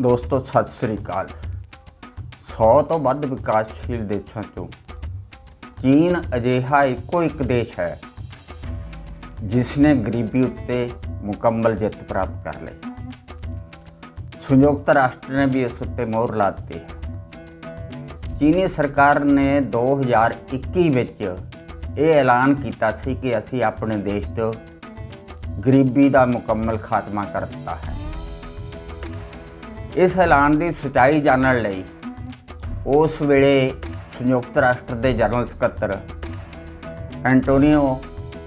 ਦੋਸਤੋ, ਸਤਿ ਸ੍ਰੀ ਅਕਾਲ। 100 ਤੋਂ ਵੱਧ ਵਿਕਾਸਸ਼ੀਲ ਦੇਸ਼ਾਂ ਚੋਂ ਚੀਨ ਅਜਿਹਾ ਇੱਕੋ ਇੱਕ ਦੇਸ਼ ਹੈ ਜਿਸ ਨੇ ਗਰੀਬੀ ਉੱਤੇ ਮੁਕੰਮਲ ਜਿੱਤ ਪ੍ਰਾਪਤ ਕਰ ਲਈ। ਸੰਯੁਕਤ ਰਾਸ਼ਟਰ ਨੇ ਵੀ ਇਸ ਉੱਤੇ ਮੋਹਰ ਲਾ ਦਿੱਤੀ ਹੈ। ਚੀਨੀ ਸਰਕਾਰ ਨੇ 2021 ਵਿੱਚ ਇਹ ਐਲਾਨ ਕੀਤਾ ਸੀ ਕਿ ਅਸੀਂ ਆਪਣੇ ਦੇਸ਼ 'ਚ ਗਰੀਬੀ ਦਾ ਮੁਕੰਮਲ ਖਾਤਮਾ ਕਰ ਦਿੱਤਾ ਹੈ। ਇਸ ਐਲਾਨ ਦੀ ਸਚਾਈ ਜਾਣਨ ਲਈ ਉਸ ਵੇਲੇ ਸੰਯੁਕਤ ਰਾਸ਼ਟਰ ਦੇ ਜਨਰਲ ਸਕੱਤਰ ਐਂਟੋਨੀਓ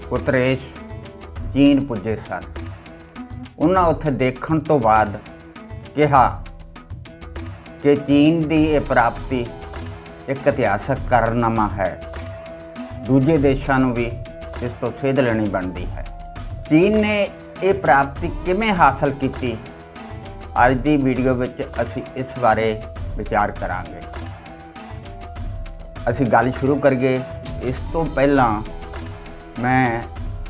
ਗੁਤਰੇਸ਼ ਚੀਨ ਪੁੱਜੇ ਸਨ। ਉਹਨਾਂ ਉੱਥੇ ਦੇਖਣ ਤੋਂ ਬਾਅਦ ਕਿਹਾ ਕਿ ਚੀਨ ਦੀ ਇਹ ਪ੍ਰਾਪਤੀ ਇੱਕ ਇਤਿਹਾਸਕ ਕਾਰਨਾਮਾ ਹੈ। ਦੂਜੇ ਦੇਸ਼ਾਂ ਨੂੰ ਵੀ ਇਸ ਤੋਂ ਸੇਧ ਲੈਣੀ ਬਣਦੀ ਹੈ। ਚੀਨ ਨੇ ਇਹ ਪ੍ਰਾਪਤੀ ਕਿਵੇਂ ਹਾਸਲ ਕੀਤੀ? ਅੱਜ ਦੀ ਵੀਡੀਓ ਵਿੱਚ ਅਸੀਂ ਇਸ ਬਾਰੇ ਵਿਚਾਰ ਕਰਾਂਗੇ। ਅਸੀਂ ਗੱਲ ਸ਼ੁਰੂ ਕਰੀਏ। ਇਸ ਤੋਂ ਪਹਿਲਾਂ ਮੈਂ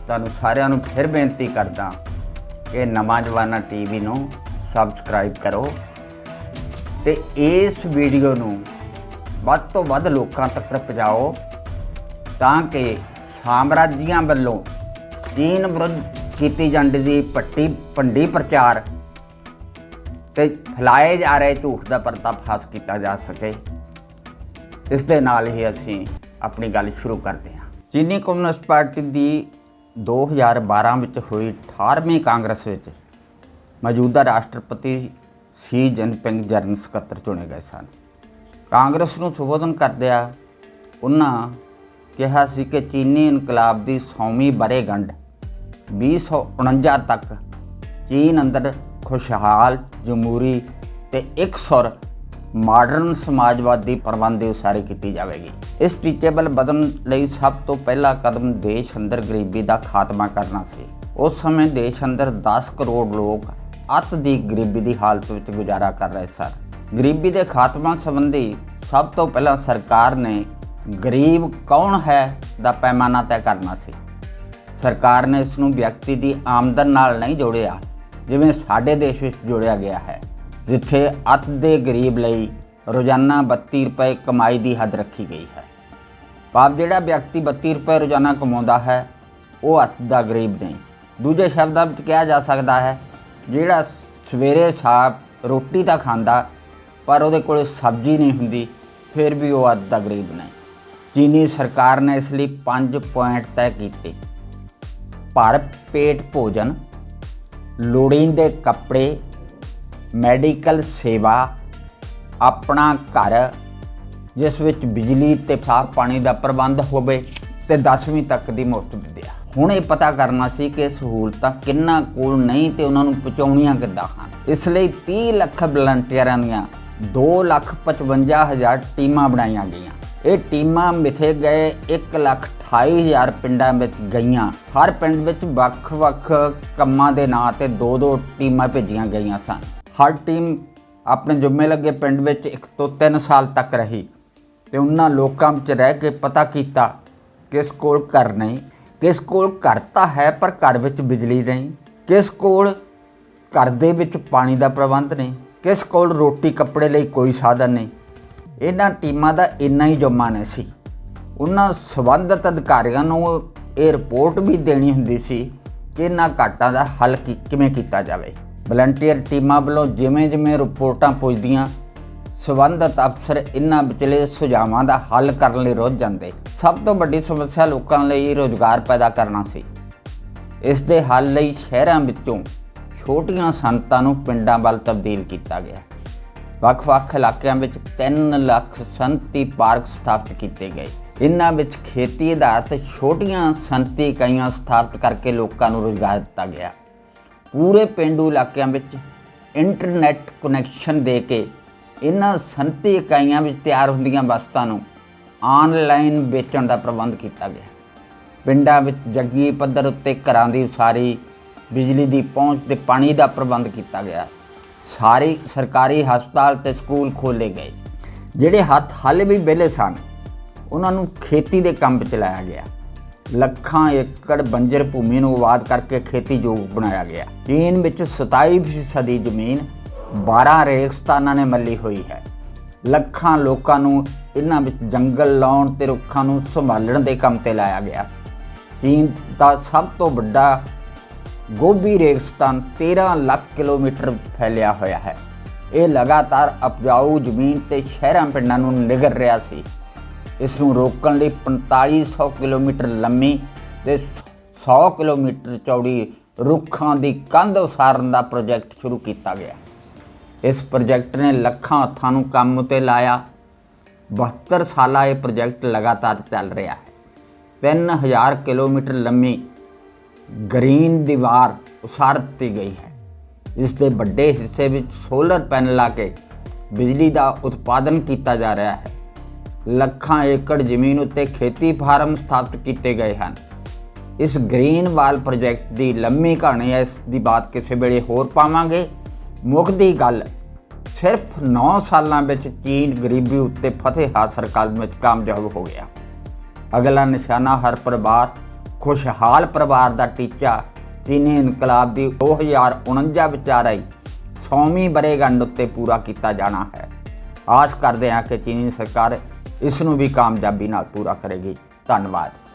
ਤੁਹਾਨੂੰ ਸਾਰਿਆਂ ਨੂੰ ਫਿਰ ਬੇਨਤੀ ਕਰਦਾ ਕਿ ਨਵਾਂ ਜਵਾਨਾ ਟੀਵੀ ਨੂੰ ਸਬਸਕ੍ਰਾਈਬ ਕਰੋ ਤੇ ਇਸ ਵੀਡੀਓ ਨੂੰ ਵੱਧ ਤੋਂ ਵੱਧ ਲੋਕਾਂ ਤੱਕ ਪਹੁੰਚਾਓ ਤਾਂ ਕਿ ਸਾਮਰਾਜੀਆਂ ਵੱਲੋਂ ਚੀਨ ਵਿਰੁੱਧ ਕੀਤੀ ਜਾਂਦੀ ਦੀ ਪੱਟੀ ਪੰਡੀ ਪ੍ਰਚਾਰ ਤੇ ਫੈਲਾਏ ਜਾ ਰਹੇ ਝੂਠ ਦਾ ਪਰਦਾਫਾਸ਼ ਕੀਤਾ ਜਾ ਸਕੇ। ਇਸ ਦੇ ਨਾਲ ਹੀ ਅਸੀਂ ਆਪਣੀ ਗੱਲ ਸ਼ੁਰੂ ਕਰਦੇ ਹਾਂ। ਚੀਨੀ ਕਮਿਊਨਿਸਟ ਪਾਰਟੀ ਦੀ 2012 ਵਿੱਚ ਹੋਈ 18ਵੀਂ ਕਾਂਗਰਸ ਵਿੱਚ ਮੌਜੂਦਾ ਰਾਸ਼ਟਰਪਤੀ ਸੀ ਜਿਨਪਿੰਗ ਜਨਰਲ ਸਕੱਤਰ ਚੁਣੇ ਗਏ ਸਨ। ਕਾਂਗਰਸ ਨੂੰ ਸੰਬੋਧਨ ਕਰਦਿਆਂ ਉਹਨਾਂ ਕਿਹਾ ਸੀ ਕਿ ਚੀਨੀ ਇਨਕਲਾਬ ਦੀ 100ਵੀਂ ਬਰੇਗੰਢ 2049 ਤੱਕ ਚੀਨ ਅੰਦਰ ਖੁਸ਼ਹਾਲ ਜਮਹੂਰੀ ਤੇ ਇਕਸੁਰ ਮਾਡਰਨ ਸਮਾਜਵਾਦੀ ਪ੍ਰਬੰਧ ਦੀ ਉਸਾਰੀ ਕੀਤੀ ਜਾਵੇਗੀ। ਇਸ ਟੀਚੇਬਲ ਵੱਲ ਵਧਣ ਲਈ ਸਭ ਤੋਂ ਪਹਿਲਾ ਕਦਮ ਦੇਸ਼ ਅੰਦਰ ਗਰੀਬੀ ਦਾ ਖਾਤਮਾ ਕਰਨਾ ਸੀ। ਉਸ ਸਮੇਂ ਦੇਸ਼ ਅੰਦਰ 10 ਕਰੋੜ ਲੋਕ ਅਤ ਦੀ ਗਰੀਬੀ ਦੀ ਹਾਲਤ ਵਿੱਚ ਗੁਜ਼ਾਰਾ ਕਰ ਰਹੇ ਸਨ। ਗਰੀਬੀ ਦੇ ਖਾਤਮਾ ਸੰਬੰਧੀ ਸਭ ਤੋਂ ਪਹਿਲਾਂ ਸਰਕਾਰ ਨੇ ਗਰੀਬ ਕੌਣ ਹੈ ਦਾ ਪੈਮਾਨਾ ਤੈਅ ਕਰਨਾ ਸੀ। ਸਰਕਾਰ ਨੇ ਇਸ ਨੂੰ ਵਿਅਕਤੀ ਦੀ ਆਮਦਨ ਨਾਲ ਨਹੀਂ ਜੋੜਿਆ ਜਿਵੇਂ ਸਾਡੇ ਦੇਸ਼ ਵਿੱਚ ਜੋੜਿਆ ਗਿਆ ਹੈ, ਜਿੱਥੇ ਅੱਤ ਦੇ ਗਰੀਬ ਲਈ ਰੋਜ਼ਾਨਾ 32 ਰੁਪਏ ਕਮਾਈ ਦੀ ਹੱਦ ਰੱਖੀ ਗਈ ਹੈ। ਭਾਵ ਜਿਹੜਾ ਵਿਅਕਤੀ 32 ਰੁਪਏ ਰੋਜ਼ਾਨਾ ਕਮਾਉਂਦਾ ਹੈ, ਉਹ ਅੱਤ ਦਾ ਗਰੀਬ ਨਹੀਂ। ਦੂਜੇ ਸ਼ਬਦਾਂ ਵਿੱਚ ਕਿਹਾ ਜਾ ਸਕਦਾ ਹੈ, ਜਿਹੜਾ ਸਵੇਰੇ ਸਾਫ਼ ਰੋਟੀ ਤਾਂ ਖਾਂਦਾ, ਪਰ ਉਹਦੇ ਕੋਲ ਸਬਜ਼ੀ ਨਹੀਂ ਹੁੰਦੀ, ਫਿਰ ਵੀ ਉਹ ਅੱਤ ਦਾ ਗਰੀਬ ਨਹੀਂ। ਚੀਨੀ ਸਰਕਾਰ ਨੇ ਇਸ ਲਈ 5 ਪੁਆਇੰਟ ਤੈਅ ਕੀਤੇ। ਭਰ ਪੇਟ ਭੋਜਨ ਲੋੜੀਂਦੇ ਕੱਪੜੇ, ਮੈਡੀਕਲ ਸੇਵਾ, ਆਪਣਾ ਘਰ, ਜਿਸ ਵਿੱਚ ਬਿਜਲੀ ਤੇ ਸਾਫ਼ ਪਾਣੀ ਦਾ ਪ੍ਰਬੰਧ ਹੋਵੇ ਤੇ 10ਵੀਂ ਤੱਕ ਦੀ ਮੁਫਤ ਵਿੱਦਿਆ। ਹੁਣ ਇਹ ਪਤਾ ਕਰਨਾ ਸੀ ਕਿ ਸਹੂਲਤਾਂ ਕਿੰਨਾ ਕੋਲ ਨਹੀਂ ਤੇ ਉਹਨਾਂ ਨੂੰ ਪਹੁੰਚਾਉਣੀਆਂ ਕਿੱਦਾਂ ਹਨ। ਇਸ ਲਈ 30 ਲੱਖ ਵਲੰਟੀਅਰਾਂ ਦੀਆਂ 255000 ਟੀਮਾਂ ਬਣਾਈਆਂ ਗਈਆਂ। ਇਹ ਟੀਮਾਂ ਮਿਥੇ ਗਏ 128000 ਪਿੰਡਾਂ ਵਿੱਚ ਗਈਆਂ। ਹਰ ਪਿੰਡ ਵਿੱਚ ਵੱਖ-ਵੱਖ ਕੰਮਾਂ ਦੇ ਨਾਂ ਤੇ ਦੋ ਦੋ ਟੀਮਾਂ ਭੇਜੀਆਂ ਗਈਆਂ ਸਨ। ਹਰ ਟੀਮ ਆਪਣੇ ਜੁਮੇ ਲੱਗੇ ਪਿੰਡ ਵਿੱਚ 1 ਤੋਂ 3 ਸਾਲ ਤੱਕ ਰਹੀ ਤੇ ਉਹਨਾਂ ਲੋਕਾਂ ਵਿੱਚ ਰਹਿ ਕੇ ਪਤਾ ਕੀਤਾ ਕਿਸ ਕੋਲ ਘਰ ਨਹੀਂ, ਕਿਸ ਕੋਲ ਘਰ ਤਾਂ ਹੈ ਪਰ ਘਰ ਵਿੱਚ ਬਿਜਲੀ ਨਹੀਂ, ਕਿਸ ਕੋਲ ਘਰ ਦੇ ਵਿੱਚ ਪਾਣੀ ਦਾ ਪ੍ਰਬੰਧ ਨਹੀਂ, ਕਿਸ ਕੋਲ ਰੋਟੀ ਕੱਪੜੇ ਲਈ ਕੋਈ ਸਾਧਨ ਨਹੀਂ। ਇਹਨਾਂ ਟੀਮਾਂ ਦਾ ਇੰਨਾ ਹੀ ਜਮਾ ਨਹੀਂ ਸੀ। ਉਹਨਾਂ ਸੰਬੰਧਿਤ ਅਧਿਕਾਰੀਆਂ ਨੂੰ ਇਹ ਰਿਪੋਰਟ ਵੀ ਦੇਣੀ ਹੁੰਦੀ ਸੀ ਕਿ ਇਹਨਾਂ ਘਾਟਾਂ ਦਾ ਹੱਲ ਕੀ- ਕਿਵੇਂ ਕੀਤਾ ਜਾਵੇ। ਵਲੰਟੀਅਰ ਟੀਮਾਂ ਵੱਲੋਂ ਜਿਵੇਂ ਜਿਵੇਂ ਰਿਪੋਰਟਾਂ ਪੁੱਜਦੀਆਂ, ਸੰਬੰਧਿਤ ਅਫਸਰ ਇਹਨਾਂ ਵਿਚਲੇ ਸੁਝਾਵਾਂ ਦਾ ਹੱਲ ਕਰਨ ਲਈ ਰੁੱਝ ਜਾਂਦੇ। ਸਭ ਤੋਂ ਵੱਡੀ ਸਮੱਸਿਆ ਲੋਕਾਂ ਲਈ ਰੋਜ਼ਗਾਰ ਪੈਦਾ ਕਰਨਾ ਸੀ। ਇਸ ਦੇ ਹੱਲ ਲਈ ਸ਼ਹਿਰਾਂ ਵਿੱਚੋਂ ਛੋਟੀਆਂ ਸੰਤਾਂ ਨੂੰ ਪਿੰਡਾਂ ਵੱਲ ਤਬਦੀਲ ਕੀਤਾ ਗਿਆ। ਵੱਖ-ਵੱਖ ਇਲਾਕਿਆਂ ਵਿੱਚ 3 ਲੱਖ ਸੰਤੀ ਪਾਰਕ ਸਥਾਪਿਤ ਕੀਤੇ ਗਏ। ਇਨ੍ਹਾਂ ਵਿੱਚ ਖੇਤੀ ਆਧਾਰਿਤ ਛੋਟੀਆਂ ਸੰਤੀ ਇਕਾਈਆਂ ਸਥਾਪਿਤ ਕਰਕੇ ਲੋਕਾਂ ਨੂੰ ਰੋਜ਼ਗਾਰ ਦਿੱਤਾ ਗਿਆ। ਪੂਰੇ ਪਿੰਡੂ ਇਲਾਕਿਆਂ ਵਿੱਚ ਇੰਟਰਨੈਟ ਕਨੈਕਸ਼ਨ ਦੇ ਕੇ ਇਨ੍ਹਾਂ ਸੰਤੀ ਇਕਾਈਆਂ ਵਿੱਚ ਤਿਆਰ ਹੁੰਦੀਆਂ ਵਸਤਾਂ ਨੂੰ ਆਨਲਾਈਨ ਵੇਚਣ ਦਾ ਪ੍ਰਬੰਧ ਕੀਤਾ ਗਿਆ। ਪਿੰਡਾਂ ਵਿੱਚ ਜੱਗੀ ਪੱਧਰ ਉੱਤੇ ਘਰਾਂ ਦੀ ਉਸਾਰੀ, ਬਿਜਲੀ ਦੀ ਪਹੁੰਚ ਤੇ ਪਾਣੀ ਦਾ ਪ੍ਰਬੰਧ ਕੀਤਾ ਗਿਆ। ਸਾਰੇ ਸਰਕਾਰੀ ਹਸਪਤਾਲ ਤੇ ਸਕੂਲ ਖੋਲੇ ਗਏ। ਜਿਹੜੇ ਹੱਥ ਹਾਲੇ ਵੀ ਵਿਹਲੇ ਸਨ, ਉਹਨਾਂ ਨੂੰ ਖੇਤੀ ਦੇ ਕੰਮ ਵਿੱਚ ਲਾਇਆ ਗਿਆ। ਲੱਖਾਂ ਏਕੜ ਬੰਜਰ ਭੂਮੀ ਨੂੰ ਆਬਾਦ ਕਰਕੇ ਖੇਤੀਯੋਗ ਬਣਾਇਆ ਗਿਆ। ਚੀਨ ਵਿੱਚ 27% ਦੀ ਜ਼ਮੀਨ 12 ਰੇਗਿਸਤਾਨਾਂ ਨੇ ਮੱਲੀ ਹੋਈ ਹੈ। ਲੱਖਾਂ ਲੋਕਾਂ ਨੂੰ ਇਹਨਾਂ ਵਿੱਚ ਜੰਗਲ ਲਾਉਣ ਤੇ ਰੁੱਖਾਂ ਨੂੰ ਸੰਭਾਲਣ ਦੇ ਕੰਮ ਤੇ ਲਾਇਆ ਗਿਆ। ਚੀਨ ਦਾ ਸਭ ਤੋਂ ਵੱਡਾ ਗੋਭੀ ਰੇਗਿਸਤਾਨ 13 ਲੱਖ ਕਿਲੋਮੀਟਰ ਫੈਲਿਆ ਹੋਇਆ ਹੈ। ਇਹ ਲਗਾਤਾਰ ਉਪਜਾਊ ਜ਼ਮੀਨ ਤੇ ਸ਼ਹਿਰਾਂ ਪਿੰਡਾਂ ਨੂੰ ਨਿਗਰ ਰਿਹਾ ਸੀ। ਇਸ ਨੂੰ ਰੋਕਣ ਲਈ 4500 ਕਿਲੋਮੀਟਰ ਲੰਮੀ ਤੇ 100 ਕਿਲੋਮੀਟਰ ਚੌੜੀ ਰੁੱਖਾਂ ਦੀ ਕੰਧ ਉਸਾਰਨ ਦਾ ਪ੍ਰੋਜੈਕਟ ਸ਼ੁਰੂ ਕੀਤਾ ਗਿਆ। ਇਸ ਪ੍ਰੋਜੈਕਟ ਨੇ ਲੱਖਾਂ ਹੱਥਾਂ ਨੂੰ ਕੰਮ ਉਤੇ ਲਾਇਆ। 72 ਸਾਲਾ ਇਹ ਪ੍ਰੋਜੈਕਟ ਲਗਾਤਾਰ ਚੱਲ ਰਿਹਾ ਹੈ। 3000 ਕਿਲੋਮੀਟਰ ਲੰਮੀ ਗ੍ਰੀਨ ਦੀਵਾਰ ਉਸਾਰ ਦਿੱਤੀ ਗਈ ਹੈ। ਇਸ ਦੇ ਵੱਡੇ ਹਿੱਸੇ ਵਿੱਚ ਸੋਲਰ ਪੈਨਲ ਲਾ ਕੇ ਬਿਜਲੀ ਦਾ ਉਤਪਾਦਨ ਕੀਤਾ ਜਾ ਰਿਹਾ ਹੈ। ਲੱਖਾਂ ਏਕੜ ਜ਼ਮੀਨ ਉੱਤੇ ਖੇਤੀ ਫਾਰਮ ਸਥਾਪਿਤ ਕੀਤੇ ਗਏ ਹਨ। ਇਸ ਗ੍ਰੀਨ ਵਾਲ ਪ੍ਰੋਜੈਕਟ ਦੀ ਲੰਮੀ ਕਹਾਣੀ ਹੈ। ਇਸ ਦੀ ਬਾਤ ਕਿਸੇ ਵੇਲੇ ਹੋਰ ਪਾਵਾਂਗੇ। ਮੁੱਖ ਦੀ ਗੱਲ, ਸਿਰਫ 9 ਸਾਲਾਂ ਵਿੱਚ ਚੀਨ ਗਰੀਬੀ ਉੱਤੇ ਫਤਿਹ ਹਾਸਲ ਕਰਨ ਵਿੱਚ ਕਾਮਯਾਬ ਹੋ ਗਿਆ। ਅਗਲਾ ਨਿਸ਼ਾਨਾ ਹਰ ਪਰਿਵਾਰ ਖੁਸ਼ਹਾਲ ਪਰਿਵਾਰ ਦਾ ਟੀਚਾ ਚੀਨੀ ਇਨਕਲਾਬ ਦੀ 2049 ਵਿੱਚ ਆ ਰਹੀ ਸੌਵੀਂ ਬਰੇਗੰਢ ਉੱਤੇ ਪੂਰਾ ਕੀਤਾ ਜਾਣਾ ਹੈ। ਆਸ ਕਰਦੇ ਹਾਂ ਕਿ ਚੀਨੀ ਸਰਕਾਰ ਇਸ ਨੂੰ ਵੀ ਕਾਮਯਾਬੀ ਨਾਲ ਪੂਰਾ ਕਰੇਗੀ। ਧੰਨਵਾਦ।